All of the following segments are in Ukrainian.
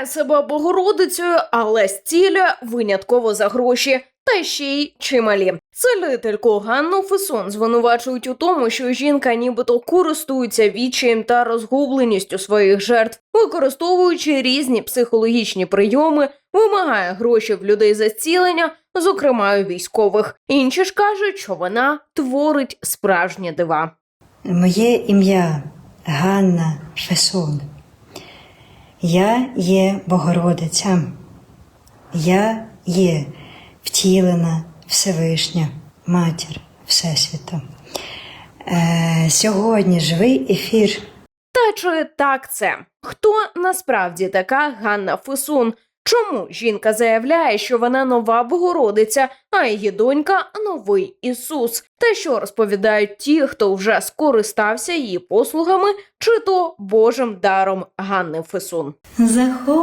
Вважає себе Богородицею, але стіля винятково за гроші. Та ще й чималі. Целительку Ганну Фесон звинувачують у тому, що жінка нібито користується відчаєм та розгубленістю своїх жертв, використовуючи різні психологічні прийоми, вимагає гроші в людей за зцілення, зокрема у військових. Інші ж кажуть, що вона творить справжні дива. Моє ім'я Ганна Фесон. Я є Богородиця. Я є втілена Всевишня, Матір Всесвіту. Е, сьогодні живий ефір Та чи так це? Хто насправді така Ганна Фесун? Чому жінка заявляє, що вона нова Богородиця, а її донька новий Ісус? Та що розповідають ті, хто вже скористався її послугами, чи то Божим даром Ганни Фесун? Заховайся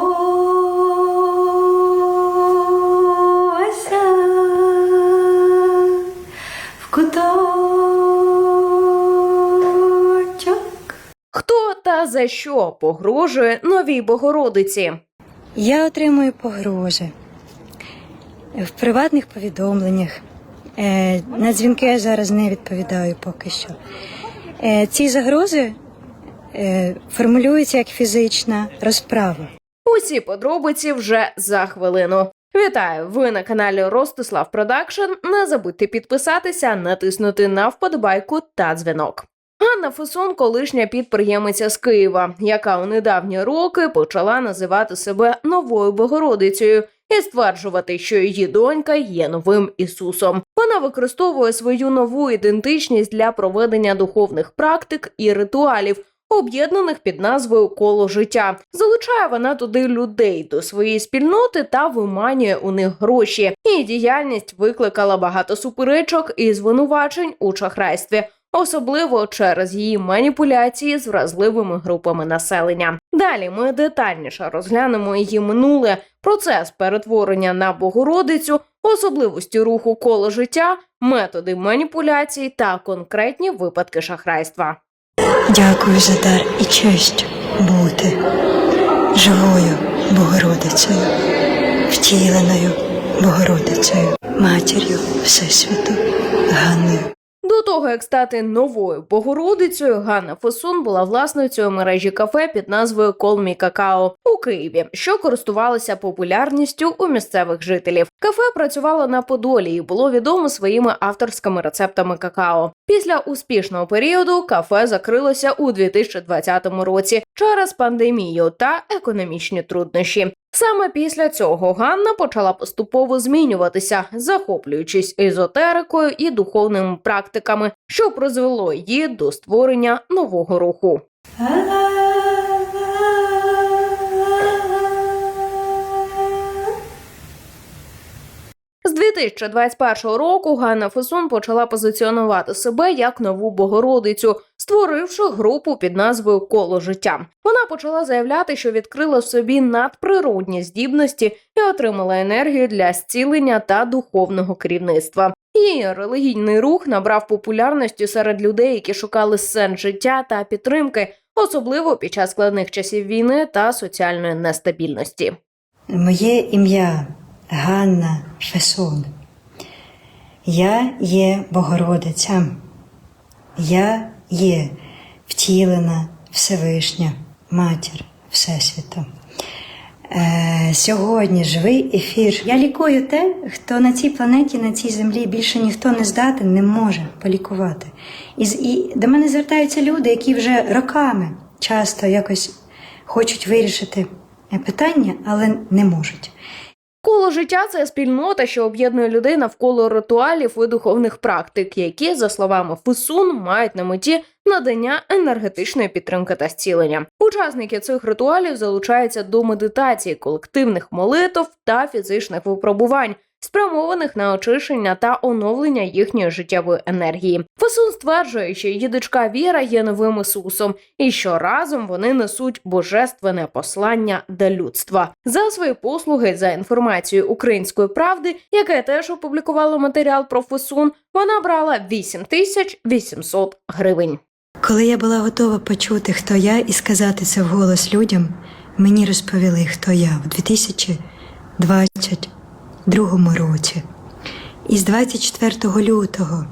в куточок. Хто та за що погрожує новій Богородиці? Я отримую погрози в приватних повідомленнях. Е, На дзвінки я зараз не відповідаю поки що. Е, Ці загрози е, формулюються як фізична розправа. Усі подробиці вже за хвилину. Вітаю! Ви на каналі Ростислав Продакшн. Не забудьте підписатися, натиснути на вподобайку та дзвінок. Ганна Фесон, колишня підприємиця з Києва, яка у недавні роки почала називати себе новою Богородицею і стверджувати, що її донька є новим Ісусом. Вона використовує свою нову ідентичність для проведення духовних практик і ритуалів, об'єднаних під назвою Коло життя. Залучає вона туди людей до своєї спільноти та виманює у них гроші. Її діяльність викликала багато суперечок і звинувачень у шахрайстві. Особливо через її маніпуляції з вразливими групами населення. Далі ми детальніше розглянемо її минуле, процес перетворення на Богородицю, особливості руху коло життя, методи маніпуляцій та конкретні випадки шахрайства. Дякую за дар і честь бути живою Богородицею, втіленою Богородицею, матір'ю Всесвіту, Ганною. До того як стати новою Богородицею, Ганна Фесун була власницею мережі кафе під назвою Колмі Какао у Києві, що користувалося популярністю у місцевих жителів. Кафе працювало на Подолі і було відомо своїми авторськими рецептами какао. Після успішного періоду кафе закрилося у 2020 році через пандемію та економічні труднощі. Саме після цього Ганна почала поступово змінюватися, захоплюючись езотерикою і духовними практиками, що призвело її до створення нового руху. З 2021 року Ганна Фесун почала позиціонувати себе як нову Богородицю, створивши групу під назвою Коло життя. Вона почала заявляти, що відкрила в собі надприродні здібності і отримала енергію для зцілення та духовного керівництва. Її релігійний рух набрав популярності серед людей, які шукали сенс життя та підтримки, особливо під час складних часів війни та соціальної нестабільності. Моє ім'я Ганна Фесон. Я є Богородиця. Я є втілена Всевишня, Матір Всесвіту. Е, сьогодні живий ефір. Я лікую те, хто на цій планеті, на цій землі більше ніхто не здатен, не може полікувати. І, і до мене звертаються люди, які вже роками часто якось хочуть вирішити питання, але не можуть. Коло життя це спільнота, що об'єднує людей навколо ритуалів і духовних практик, які, за словами Фусун, мають на меті надання енергетичної підтримки та зцілення. Учасники цих ритуалів залучаються до медитації, колективних молитв та фізичних випробувань. Спрямованих на очищення та оновлення їхньої життєвої енергії. Фесун стверджує, що її Віра є новим Ісусом, і що разом вони несуть божественне послання до людства. За свої послуги за інформацією української правди, яке теж опублікувало матеріал про Фесун, вона брала 8800 гривень. Коли я була готова почути, хто я, і сказати це вголос людям, мені розповіли, хто я в 2022 році. Із з 24 лютого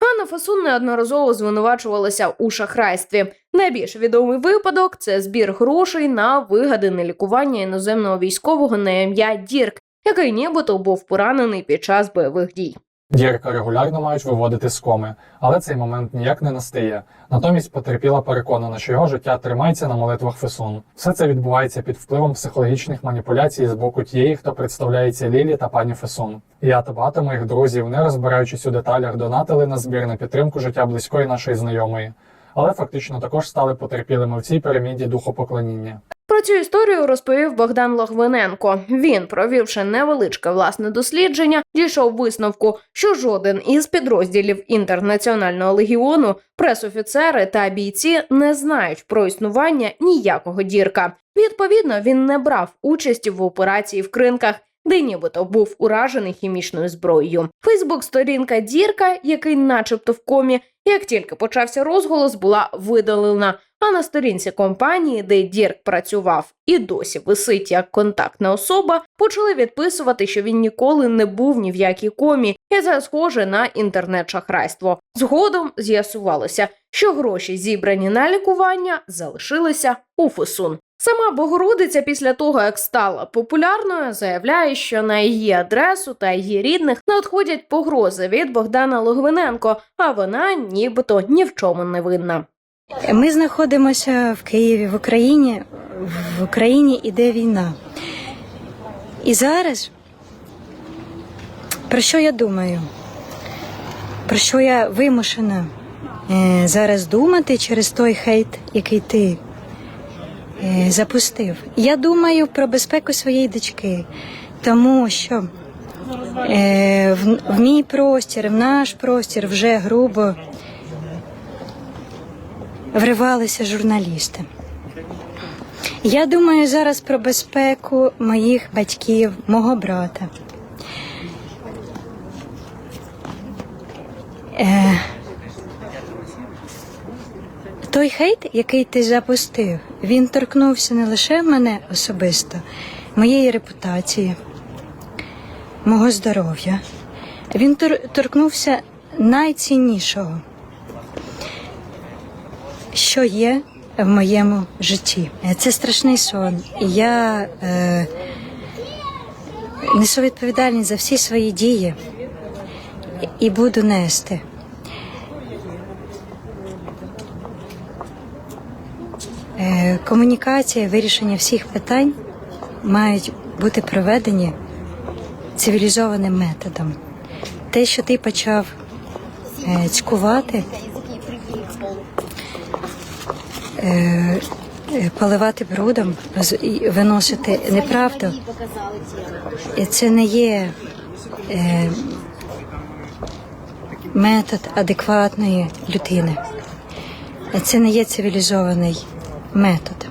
Ганна Фасун неодноразово звинувачувалася у шахрайстві. Найбільш відомий випадок це збір грошей на вигадане лікування іноземного військового на ім'я Дірк, який нібито був поранений під час бойових дій. Дірка регулярно мають виводити з коми, але цей момент ніяк не настає. Натомість потерпіла переконана, що його життя тримається на молитвах Фесун. Все це відбувається під впливом психологічних маніпуляцій з боку тієї, хто представляється Лілі та пані Фесун. Я та багато моїх друзів, не розбираючись у деталях, донатили на збір на підтримку життя близької нашої знайомої, але фактично також стали потерпілими в цій піраміді духопоклоніння. Про цю історію розповів Богдан Логвиненко. Він, провівши невеличке власне дослідження, дійшов висновку, що жоден із підрозділів інтернаціонального легіону, пресофіцери та бійці не знають про існування ніякого дірка. Відповідно, він не брав участі в операції в кринках. Де нібито був уражений хімічною зброєю. Фейсбук-сторінка Дірка, який, начебто, в комі, як тільки почався розголос, була видалена. А на сторінці компанії, де Дірк працював і досі висить як контактна особа, почали відписувати, що він ніколи не був ні в якій комі, і це схоже на інтернет-шахрайство. Згодом з'ясувалося, що гроші, зібрані на лікування, залишилися у Фусун. Сама Богородиця після того, як стала популярною, заявляє, що на її адресу та її рідних надходять погрози від Богдана Логвиненко, а вона нібито ні в чому не винна. Ми знаходимося в Києві, в Україні. В Україні іде війна. І зараз про що я думаю? Про що я вимушена е, зараз думати через той хейт, який ти запустив? Я думаю про безпеку своєї дочки, тому що е, в, в мій простір, в наш простір вже грубо вривалися журналісти. Я думаю зараз про безпеку моїх батьків, мого брата. Е, той хейт, який ти запустив, він торкнувся не лише мене особисто, моєї репутації, мого здоров'я. Він тор- торкнувся найціннішого що є в моєму житті. Це страшний сон. Я е, несу відповідальність за всі свої дії і буду нести. Комунікація, вирішення всіх питань мають бути проведені цивілізованим методом. Те, що ти почав е, цькувати, е, е, поливати брудом, виносити неправду. Це не є е, метод адекватної людини. Це не є цивілізований метод.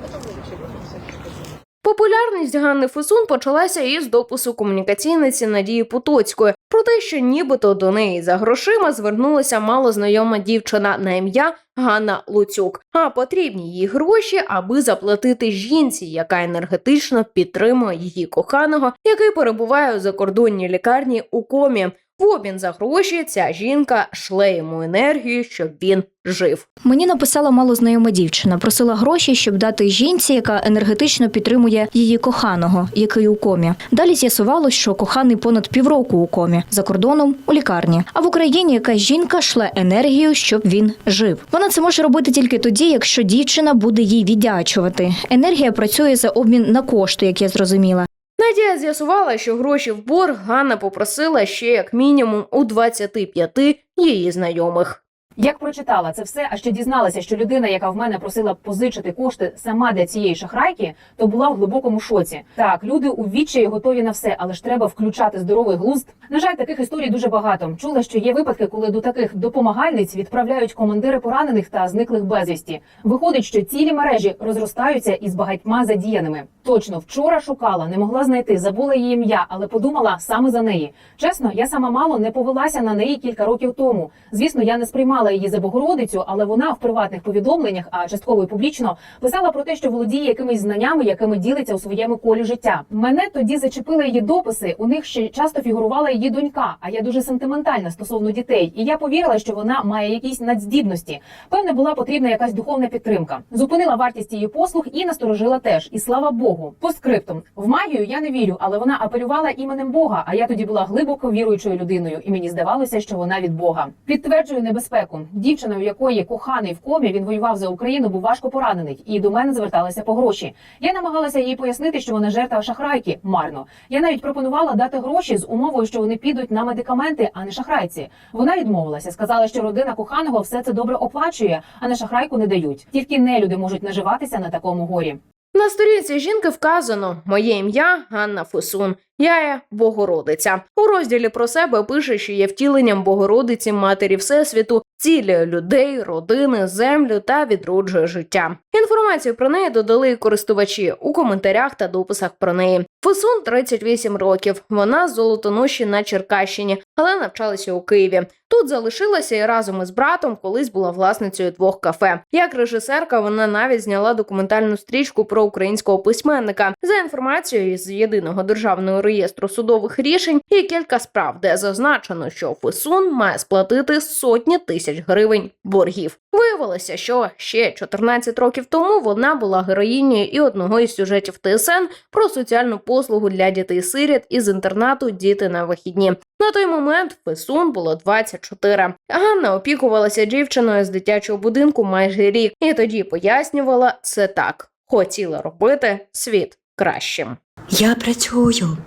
Популярність Ганни Фесун почалася із допису комунікаційниці Надії Потоцької про те, що нібито до неї за грошима звернулася малознайома дівчина на ім'я Ганна Луцюк. А потрібні їй гроші, аби заплатити жінці, яка енергетично підтримує її коханого, який перебуває у закордонній лікарні у комі. В обмін за гроші ця жінка шле йому енергію, щоб він жив. Мені написала малознайома дівчина, просила гроші, щоб дати жінці, яка енергетично підтримує її коханого, який у комі. Далі з'ясувалось, що коханий понад півроку у комі за кордоном у лікарні. А в Україні якась жінка шле енергію, щоб він жив. Вона це може робити тільки тоді, якщо дівчина буде їй віддячувати. Енергія працює за обмін на кошти, як я зрозуміла. Надія з'ясувала, що гроші в борг Ганна попросила ще як мінімум у 25 її знайомих. Як прочитала це все, а ще дізналася, що людина, яка в мене просила позичити кошти сама для цієї шахрайки, то була в глибокому шоці. Так, люди у відчаї готові на все, але ж треба включати здоровий глузд. На жаль, таких історій дуже багато. Чула, що є випадки, коли до таких допомагальниць відправляють командири поранених та зниклих безвісті. Виходить, що цілі мережі розростаються із багатьма задіяними. Точно вчора шукала, не могла знайти, забула її ім'я, але подумала саме за неї. Чесно, я сама мало не повелася на неї кілька років тому. Звісно, я не сприймала визнавала її за Богородицю, але вона в приватних повідомленнях, а частково і публічно, писала про те, що володіє якимись знаннями, якими ділиться у своєму колі життя. Мене тоді зачепили її дописи. У них ще часто фігурувала її донька. А я дуже сентиментальна стосовно дітей. І я повірила, що вона має якісь надздібності. Певне, була потрібна якась духовна підтримка. Зупинила вартість її послуг і насторожила теж. І слава Богу. По скриптум в магію я не вірю, але вона апелювала іменем Бога. А я тоді була глибоко віруючою людиною, і мені здавалося, що вона від Бога. Підтверджую небезпеку. Дівчина, у якої коханий в комі, він воював за Україну, був важко поранений, і до мене зверталася по гроші. Я намагалася їй пояснити, що вона жертва шахрайки. Марно. Я навіть пропонувала дати гроші з умовою, що вони підуть на медикаменти, а не шахрайці. Вона відмовилася, сказала, що родина коханого все це добре оплачує, а на шахрайку не дають. Тільки нелюди можуть наживатися на такому горі. На сторінці жінки вказано моє ім'я Ганна Фусун. Я є Богородиця. У розділі про себе пише, що є втіленням Богородиці Матері Всесвіту, цілює людей, родини, землю та відроджує життя. Інформацію про неї додали користувачі у коментарях та дописах про неї. Фусун 38 років. Вона з Золотоноші на Черкащині, але навчалася у Києві. Тут залишилася і разом із братом колись була власницею двох кафе. Як режисерка, вона навіть зняла документальну стрічку про українського письменника. За інформацією з єдиного державного реєстру судових рішень є кілька справ, де зазначено, що Фесун має сплатити сотні тисяч гривень боргів. Виявилося, що ще 14 років тому вона була героїнею і одного із сюжетів ТСН про соціальну послугу для дітей-сиріт із інтернату Діти на вихідні. На той момент Фесун було 24. Ганна опікувалася дівчиною з дитячого будинку майже рік, і тоді пояснювала це так: хотіла робити світ кращим. Я працюю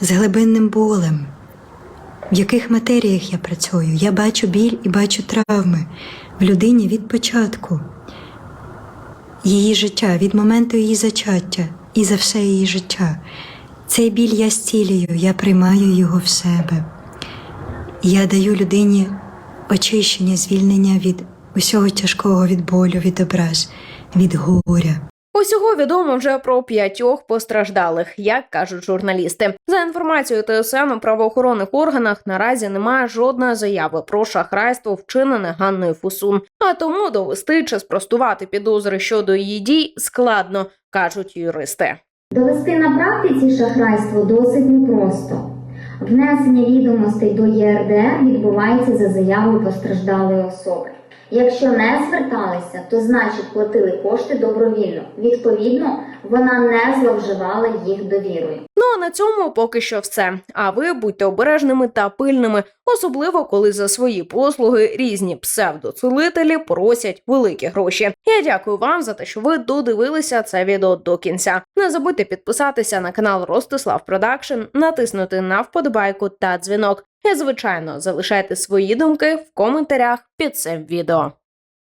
з глибинним болем. В яких матеріях я працюю? Я бачу біль і бачу травми в людині від початку її життя, від моменту її зачаття і за все її життя. Цей біль я зцілюю, я приймаю його в себе. Я даю людині очищення, звільнення від усього тяжкого, від болю, від образ, від горя. Усього відомо вже про п'ятьох постраждалих, як кажуть журналісти. За інформацією ТСН у правоохоронних органах наразі немає жодної заяви про шахрайство, вчинене Ганною Фусун. А тому довести чи спростувати підозри щодо її дій складно, кажуть юристи. Довести на практиці шахрайство досить непросто. Внесення відомостей до ЄРДР відбувається за заявою постраждалої особи. Якщо не зверталися, то значить платили кошти добровільно. Відповідно, вона не зловживала їх довірою. Ну а на цьому поки що все. А ви будьте обережними та пильними, особливо коли за свої послуги різні псевдоцілителі просять великі гроші. Я дякую вам за те, що ви додивилися це відео до кінця. Не забудьте підписатися на канал Ростислав Продакшн, натиснути на вподобайку та дзвінок. І, звичайно, залишайте свої думки в коментарях під цим відео.